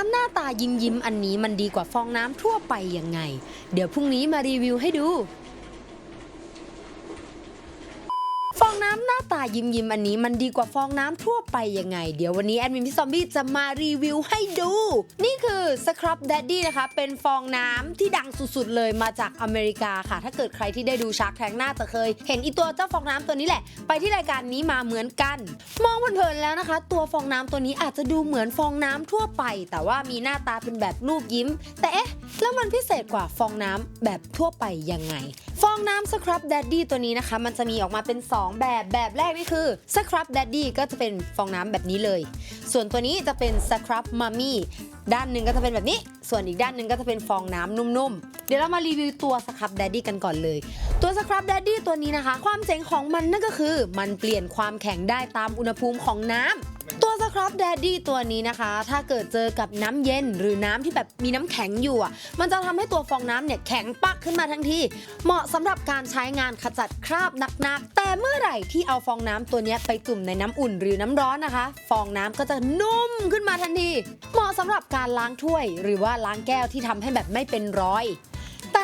น้ำหน้าตายิ้มยิ้มอันนี้มันดีกว่าฟองน้ำทั่วไปยังไง เดี๋ยวพรุ่งนี้มารีวิวให้ดู ฟองน้ำหน้าตายิ้มยิ้มอันนี้มันดีกว่าฟองน้ำทั่วไปยังไง เดี๋ยววันนี้แอดมินพี่ซอมบี้จะมารีวิวให้ดู นี่คือสครับแดดดี้นะคะ เป็นฟองน้ำที่ดังสุดๆเลยมาจากอเมริกาค่ะ ถ้าเกิดใครที่ได้ดูชาร์กแทงน่าจะเคย เห็นอีตัวเจ้าฟองน้ำตัวนี้แหละ ไปที่รายการนี้มาเหมือนกัน มองเพลินๆแล้วนะคะ ตัวฟองน้ำตัวนี้อาจจะดูเหมือนฟองน้ำทั่วไป แต่ว่ามีหน้าตาเป็นแบบรูปยิ้ม แต่เอ๊ะแล้วมันพิเศษกว่าฟองน้ำแบบทั่วไปยังไง ฟองน้ำสครับแดดดี้ตัวนี้นะคะ มันจะมีออกมาเป็น 2 แบบแบบแรกนี่คือสครับแดดดี้ก็จะเป็นฟองน้ำแบบนี้เลย ส่วนตัวนี้จะเป็นสครับมัมมี่ด้านหนึ่งก็จะเป็นแบบนี้ ส่วนอีกด้านหนึ่งก็จะเป็นฟองน้ำนุ่มๆ เดี๋ยวเรามารีวิวตัวสครับแดดดี้กันก่อนเลย ตัวสครับแดดดี้ตัวนี้นะคะ ความเจ๋งของมันนั่นก็คือ มันเปลี่ยนความแข็งได้ตามอุณหภูมิของน้ำตัวสครับแดดดี้ตัวนี้นะคะ ถ้าเกิดเจอกับน้ำเย็นหรือน้ำที่แบบมีน้ำแข็งอยู่อะ มันจะทำให้ตัวฟองน้ำเนี่ยแข็งปักขึ้นมาทันทีเหมาะสำหรับการใช้งานขจัดคราบหนักๆ แต่เมื่อไหร่ที่เอาฟองน้ำตัวนี้ไปจุ่มในน้ำอุ่นหรือน้ำร้อนนะคะ ฟองน้ำก็จะนุ่มขึ้นมาทันที เหมาะสำหรับการล้างถ้วย หรือว่าล้างแก้วที่ทำให้แบบไม่เป็นรอย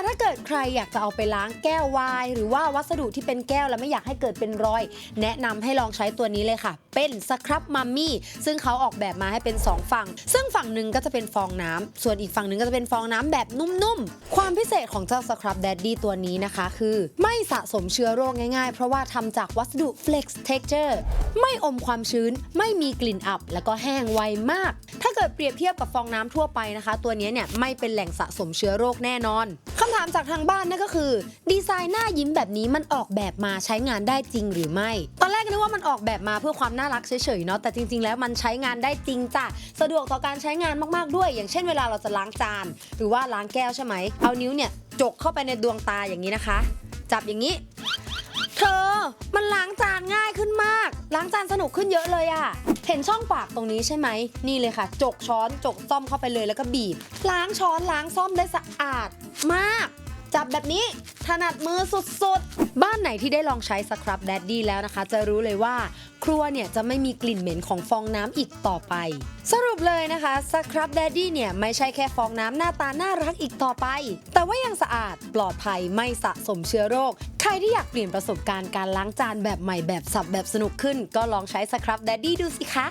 ถ้าเกิดใครอยากจะเอาไปล้างแก้ววาย หรือว่าวัสดุที่เป็นแก้วแล้วไม่อยากให้เกิดเป็นรอย แนะนำให้ลองใช้ตัวนี้เลยค่ะ เป็นสครับมัมมี่ซึ่งเขาออกแบบมาให้เป็น 2 ฝั่ง ซึ่งฝั่งหนึ่งก็จะเป็นฟองน้ำส่วนอีกฝั่งหนึ่งก็จะเป็นฟองน้ำแบบนุ่มๆ ความพิเศษของเจ้าสครับแดดดี้ตัวนี้นะคะ คือ ไม่สะสมเชื้อโรคง่ายๆ เพราะว่าทำจากวัสดุ flex texture ไม่อมความชื้น ไม่มีกลิ่นอับ แล้วก็แห้งไวมาก เกิดเปรียบเทียบกับฟองน้ำทั่วไปนะคะ ตัวนี้เนี่ยไม่เป็นแหล่งสะสมเชื้อโรคแน่นอนคำถามจากทางบ้านนั่นก็คือ ดีไซน์หน้ายิ้มแบบนี้มันออกแบบมาใช้งานได้จริงหรือไม่ ตอนแรกนึกว่ามันออกแบบมาเพื่อความน่ารักเฉยๆเนาะแต่จริง ๆ แล้วมันใช้งานได้จริงจ้ะสะดวกต่อการใช้งานมากๆด้วย อย่างเช่นเวลาเราจะล้างจาน หรือว่าล้างแก้วใช่ไหมเอานิ้วเนี่ยจกเข้าไปในดวงตาอย่างนี้นะคะ จับอย่างนี้ เธอมันางจานสนุกขึ้นเยอะเลยอะ เห็นช่องปากตรงนี้ใช่ไหม นี่เลยค่ะ จกช้อนจกซ่อมเข้าไปเลยแล้วก็บีบ ล้างช้อนล้างซ่อมได้สะอาดมาก จับแบบนี้ถนัดมือสุดๆ บ้านไหนที่ได้ลองใช้สครับแดดดี้แล้วนะคะ จะรู้เลยว่าครัวเนี่ยจะไม่มีกลิ่นเหม็นของฟองน้ำอีกต่อไป สรุปเลยนะคะสครับแดดดี้เนี่ยไม่ใช่แค่ฟองน้ำหน้าตาน่ารักอีกต่อไป แต่ว่ายังสะอาดปลอดภัยไม่สะสมเชื้อโรค ใครที่อยากเปลี่ยนประสบการณ์การล้างจานแบบใหม่แบบสับแบบสนุกขึ้น ก็ลองใช้สครับแดดดี้ดูสิคะ